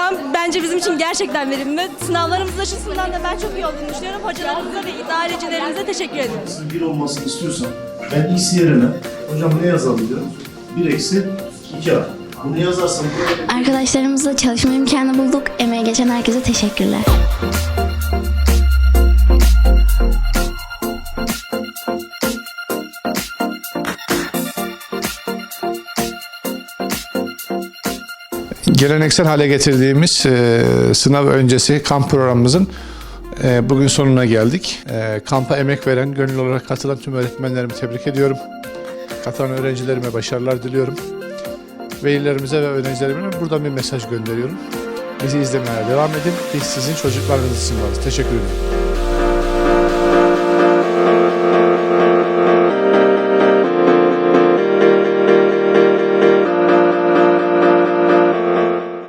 an bence bizim için gerçekten verimli. Sınavlarımız açısından da ben çok iyi olduğunu düşünüyorum. Hocalarımıza ve idarecilerimize teşekkür ediyoruz. Bir olmasını istiyorsan ben x yerine hocam ne yazabilirim? 1 eksi 2 a. Bunu yazarsam Arkadaşlarımızla çalışma imkanı bulduk. Emeği geçen herkese teşekkürler. Geleneksel hale getirdiğimiz e, sınav öncesi kamp programımızın e, bugün sonuna geldik. E, kampa emek veren, gönüllü olarak katılan tüm öğretmenlerimi tebrik ediyorum. Katılan öğrencilerime başarılar diliyorum. Velilerimize ve öğrencilerime buradan bir mesaj gönderiyorum. Bizi izlemeye devam edin. Biz sizin çocuklarınızsınız. Teşekkür ederim.